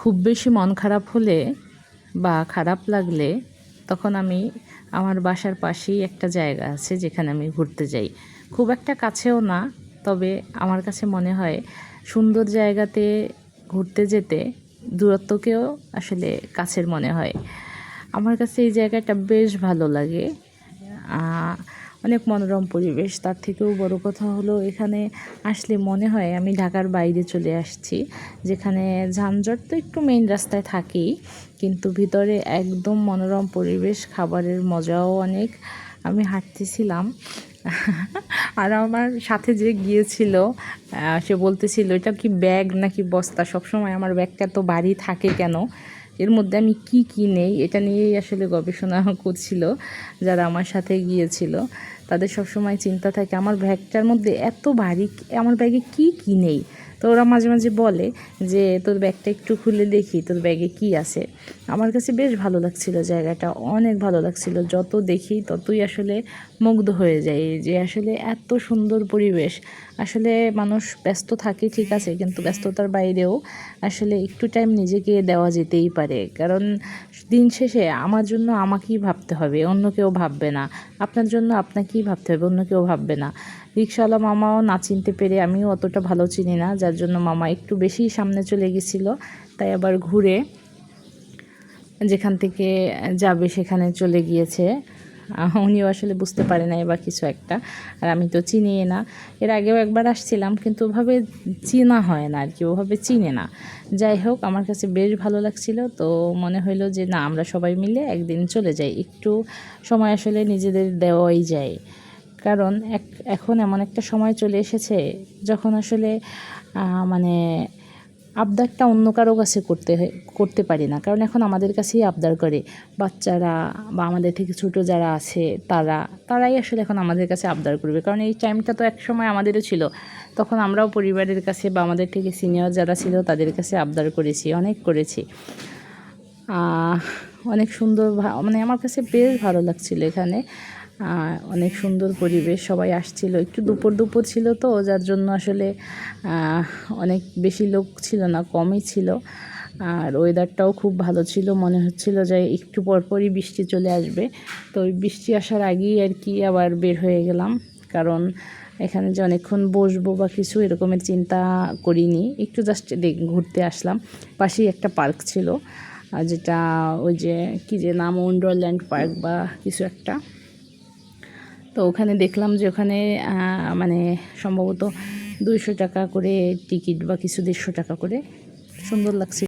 খুব বেশি মন খারাপ হলে বা খারাপ লাগলে তখন আমি আমার বাসার পাশেই একটা জায়গা আছে যেখানে আমি ঘুরতে যাই। খুব একটা কাছেও না, তবে আমার কাছে মনে হয় সুন্দর জায়গাতে ঘুরতে যেতে দূরত্বকেও আসলে কাছের মনে হয়। আমার কাছে এই জায়গাটা বেশ ভালো লাগে। অনেক মনোরম পরিবেশ। তার থেকেও বড় কথা হলো, এখানে আসলে মনে হয় আমি ঢাকার বাইরে চলে আসছি, যেখানে যানজট তো একটু মেইন রাস্তায় থাকেই, কিন্তু ভিতরে একদম মনোরম পরিবেশ, খাবারের মজাও অনেক। আমি হাঁটতেছিলাম। আর আমার সাথে যে গিয়েছিল সে বলতেছিল, এটা কি ব্যাগ নাকি বস্তা? সবসময় আমার ব্যাগটা তো বাড়ি থাকে কেন? এর মধ্যে আমি কি কি নেই, এটা নিয়েই আসলে গবেষণা করছিল, যারা আমার সাথে গিয়েছিল। তাদের সবসময় চিন্তা থাকে, আমার ব্যাগটার মধ্যে এত ভারী, আমার ব্যাগে কি কি নেই? তো ওরা মাঝে মাঝে বলে যে, তোর ব্যাগটা একটু খুলে দেখি, তোর ব্যাগে কি আছে? আমার কাছে বেশ ভালো লাগছিল জায়গাটা, অনেক ভালো লাগছিল। যত দেখি ততই আসলে মুগ্ধ হয়ে যাই যে, আসলে এত সুন্দর পরিবেশ। আসলে মানুষ ব্যস্ত থাকে, ঠিক আছে, কিন্তু ব্যস্ততার বাইরেও আসলে একটু টাইম নিজেকে দেওয়া যেতেই পারে। কারণ দিন শেষে আমার জন্য আমাকেই ভাবতে হবে, অন্য কেউ ভাববে না। আপনার জন্য আপনাকেই ভাবতে হবে, অন্য কেউ ভাববে না। রিক্সাওয়ালা মামাও না চিনতে পেরে আমিও অতটা ভালো চিনি না, যার জন্য মামা একটু বেশি সামনে চলে গেছিল, তাই আবার ঘুরে যেখান থেকে যাবে সেখানে চলে গিয়েছে। উনিও আসলে বুঝতে পারে নাই বা কিছু একটা, আর আমি তো চিনি না। এর আগেও একবার আসছিলাম, কিন্তু ওভাবে চেনা হয় না আর কি, ওভাবে চিনে না। যাই হোক, আমার কাছে বেশ ভালো লাগছিল, তো মনে হইল যে না, আমরা সবাই মিলে একদিন চলে যাই। একটু সময় আসলে নিজেদের দেওয়াই যায়। কারণ এক, এখন এমন একটা সময় চলে এসেছে যখন আসলে মানে আবদারটা অন্য কারও কাছে করতে করতে পারি না। কারণ এখন আমাদের কাছেই আবদার করে। বাচ্চারা বা আমাদের থেকে ছোট যারা আছে তারা, তারাই আসলে এখন আমাদের কাছে আবদার করবে। কারণ এই টাইমটা তো এক সময় আমাদেরও ছিল। তখন আমরাও পরিবারের কাছে বা আমাদের থেকে সিনিয়র যারা ছিল তাদের কাছে আবদার করেছি, অনেক করেছি। অনেক সুন্দর মানে আমার কাছে বেশ ভালো লাগছিল এখানে। অনেক সুন্দর পরিবেশ, সবাই আসছিল। একটু দুপুর দুপুর ছিল তো, যার জন্য আসলে অনেক বেশি লোক ছিল না, কমই ছিল। আর ওয়েদারটাও খুব ভালো ছিল, মনে হচ্ছিল যে একটু পরপরই বৃষ্টি চলে আসবে। তো ওই বৃষ্টি আসার আগেই আর কি আবার বের হয়ে গেলাম। কারণ এখানে যে অনেকক্ষণ বসবো বা কিছু, এরকমের চিন্তা করিনি। একটু জাস্ট ঘুরতে আসলাম। পাশেই একটা পার্ক ছিল যেটা ওই যে, কী যে, নাম ওয়ান্ডারল্যান্ড পার্ক বা কিছু একটা। তো ওখানে দেখলাম যে ওখানে মানে সম্ভবত দুইশো টাকা করে টিকিট বা কিছু দেড়শো টাকা করে। সুন্দর লাগছে।